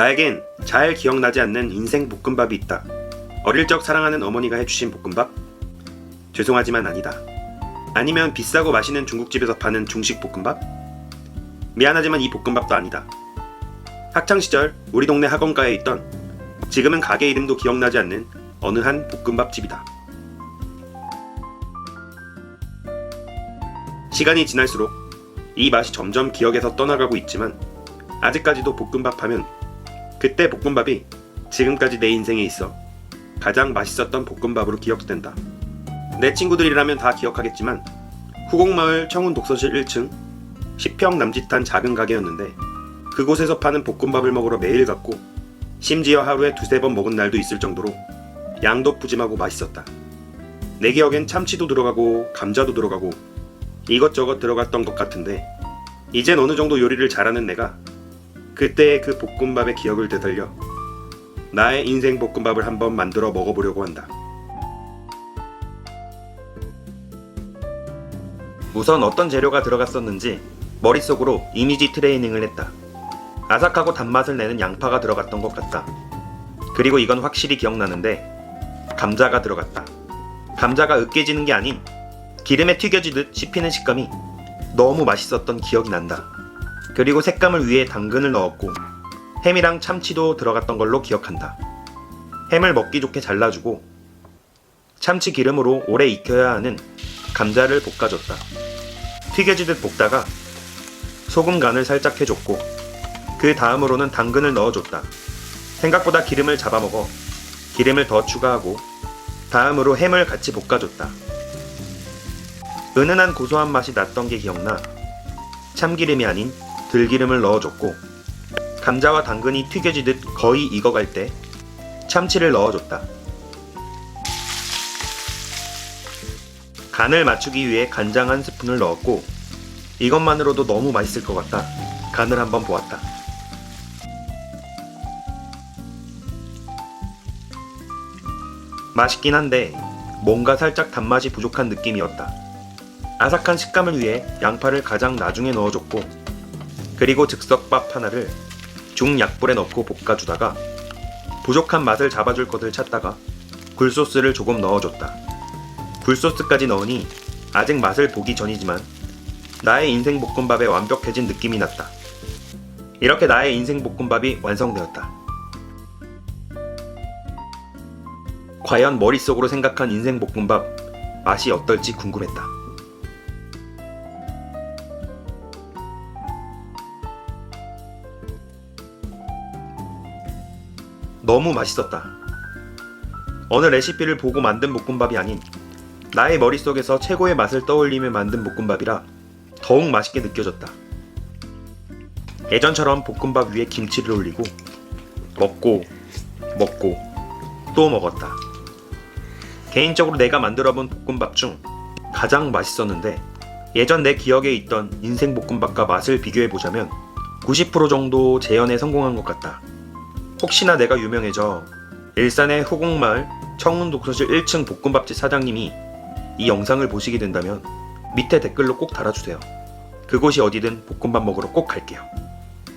나에겐 잘 기억나지 않는 인생 볶음밥이 있다. 어릴 적 사랑하는 어머니가 해주신 볶음밥? 죄송하지만 아니다. 아니면 비싸고 맛있는 중국집에서 파는 중식 볶음밥? 미안하지만 이 볶음밥도 아니다. 학창 시절 우리 동네 학원가에 있던 지금은 가게 이름도 기억나지 않는 어느 한 볶음밥집이다. 시간이 지날수록 이 맛이 점점 기억에서 떠나가고 있지만 아직까지도 볶음밥 하면 그때 볶음밥이 지금까지 내 인생에 있어 가장 맛있었던 볶음밥으로 기억된다. 내 친구들이라면 다 기억하겠지만 후곡마을 청운 독서실 1층 10평 남짓한 작은 가게였는데 그곳에서 파는 볶음밥을 먹으러 매일 갔고 심지어 하루에 두세 번 먹은 날도 있을 정도로 양도 푸짐하고 맛있었다. 내 기억엔 참치도 들어가고 감자도 들어가고 이것저것 들어갔던 것 같은데 이젠 어느 정도 요리를 잘하는 내가 그때의 그 볶음밥의 기억을 되살려 나의 인생 볶음밥을 한번 만들어 먹어보려고 한다. 우선 어떤 재료가 들어갔었는지 머릿속으로 이미지 트레이닝을 했다. 아삭하고 단맛을 내는 양파가 들어갔던 것 같다. 그리고 이건 확실히 기억나는데 감자가 들어갔다. 감자가 으깨지는 게 아닌 기름에 튀겨지듯 씹히는 식감이 너무 맛있었던 기억이 난다. 그리고 색감을 위해 당근을 넣었고 햄이랑 참치도 들어갔던 걸로 기억한다. 햄을 먹기 좋게 잘라주고 참치 기름으로 오래 익혀야 하는 감자를 볶아줬다. 튀겨지듯 볶다가 소금 간을 살짝 해줬고 그 다음으로는 당근을 넣어줬다. 생각보다 기름을 잡아먹어 기름을 더 추가하고 다음으로 햄을 같이 볶아줬다. 은은한 고소한 맛이 났던 게 기억나 참기름이 아닌 들기름을 넣어줬고 감자와 당근이 튀겨지듯 거의 익어갈 때 참치를 넣어줬다. 간을 맞추기 위해 간장 한 스푼을 넣었고 이것만으로도 너무 맛있을 것 같다. 간을 한번 보았다. 맛있긴 한데 뭔가 살짝 단맛이 부족한 느낌이었다. 아삭한 식감을 위해 양파를 가장 나중에 넣어줬고 그리고 즉석밥 하나를 중약불에 넣고 볶아주다가 부족한 맛을 잡아줄 것을 찾다가 굴소스를 조금 넣어줬다. 굴소스까지 넣으니 아직 맛을 보기 전이지만 나의 인생 볶음밥에 완벽해진 느낌이 났다. 이렇게 나의 인생 볶음밥이 완성되었다. 과연 머릿속으로 생각한 인생 볶음밥 맛이 어떨지 궁금했다. 너무 맛있었다. 어느 레시피를 보고 만든 볶음밥이 아닌 나의 머릿속에서 최고의 맛을 떠올리며 만든 볶음밥이라 더욱 맛있게 느껴졌다. 예전처럼 볶음밥 위에 김치를 올리고 먹고 먹고 또 먹었다. 개인적으로 내가 만들어 본 볶음밥 중 가장 맛있었는데 예전 내 기억에 있던 인생 볶음밥과 맛을 비교해 보자면 90% 정도 재현에 성공한 것 같다. 혹시나 내가 유명해져 일산의 후곡마을 청운독서실 1층 볶음밥집 사장님이 이 영상을 보시게 된다면 밑에 댓글로 꼭 달아주세요. 그곳이 어디든 볶음밥 먹으러 꼭 갈게요.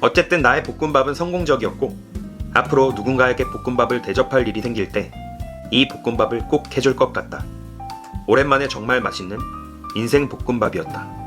어쨌든 나의 볶음밥은 성공적이었고 앞으로 누군가에게 볶음밥을 대접할 일이 생길 때 이 볶음밥을 꼭 해줄 것 같다. 오랜만에 정말 맛있는 인생 볶음밥이었다.